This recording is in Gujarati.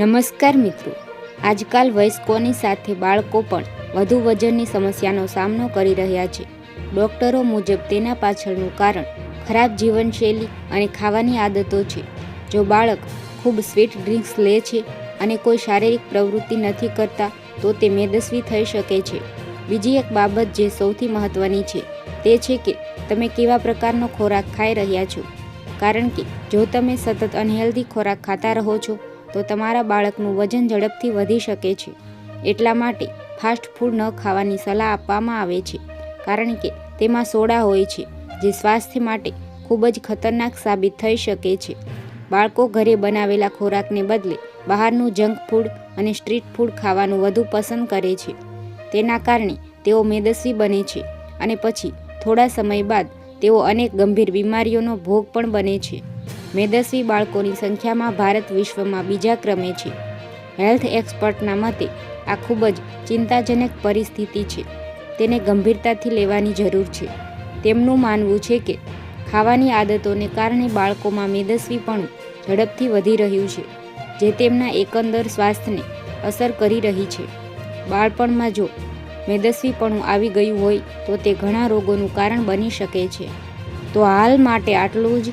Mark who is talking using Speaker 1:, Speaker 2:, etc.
Speaker 1: નમસ્કાર મિત્રો. આજકાલ વયસ્કોની સાથે બાળકો પણ વધુ વજનની સમસ્યાનો સામનો કરી રહ્યા છે. ડોક્ટરો મુજબ તેના પાછળનું કારણ ખરાબ જીવનશૈલી અને ખાવાની આદતો છે. જો બાળક ખૂબ સ્વીટ ડ્રિંક્સ લે છે અને કોઈ શારીરિક પ્રવૃત્તિ નથી કરતા, તો તે મેદસ્વી થઈ શકે છે. બીજી એક બાબત જે સૌથી મહત્ત્વની છે, તે છે કે તમે કેવા પ્રકારનો ખોરાક ખાઈ રહ્યા છો? કારણ કે જો તમે સતત અનહેલ્ધી ખોરાક ખાતા રહો છો તો તમારા બાળકનું વજન ઝડપથી વધી શકે છે. એટલા માટે ફાસ્ટ ફૂડ ન ખાવાની સલાહ આપવામાં આવે છે, કારણ કે તેમાં સોડા હોય છે, જે સ્વાસ્થ્ય માટે ખૂબ જ ખતરનાક સાબિત થઈ શકે છે. બાળકો ઘરે બનાવેલા ખોરાકને બદલે બહારનું જંક ફૂડ અને સ્ટ્રીટ ફૂડ ખાવાનું વધુ પસંદ કરે છે. તેના કારણે તેઓ મેદસ્વી બને છે અને પછી થોડા સમય બાદ તેઓ અનેક ગંભીર બીમારીઓનો ભોગ પણ બને છે. મેદસ્વી બાળકોની સંખ્યામાં ભારત વિશ્વમાં બીજા ક્રમે છે. હેલ્થ એક્સપર્ટના મતે, આ ખૂબ જ ચિંતાજનક પરિસ્થિતિ છે. તેને ગંભીરતાથી લેવાની જરૂર છે. તેમનું માનવું છે કે, ખાવાની આદતોને કારણે બાળકોમાં મેદસ્વીપણું ઝડપથી વધી રહ્યું છે, જે તેમના એકંદર સ્વાસ્થ્યને અસર કરી રહી છે. બાળપણમાં જો મેદસ્વીપણું આવી ગયું હોય, તો તે ઘણા રોગોનું કારણ બની શકે છે. તો હાલ માટે આટલું જ.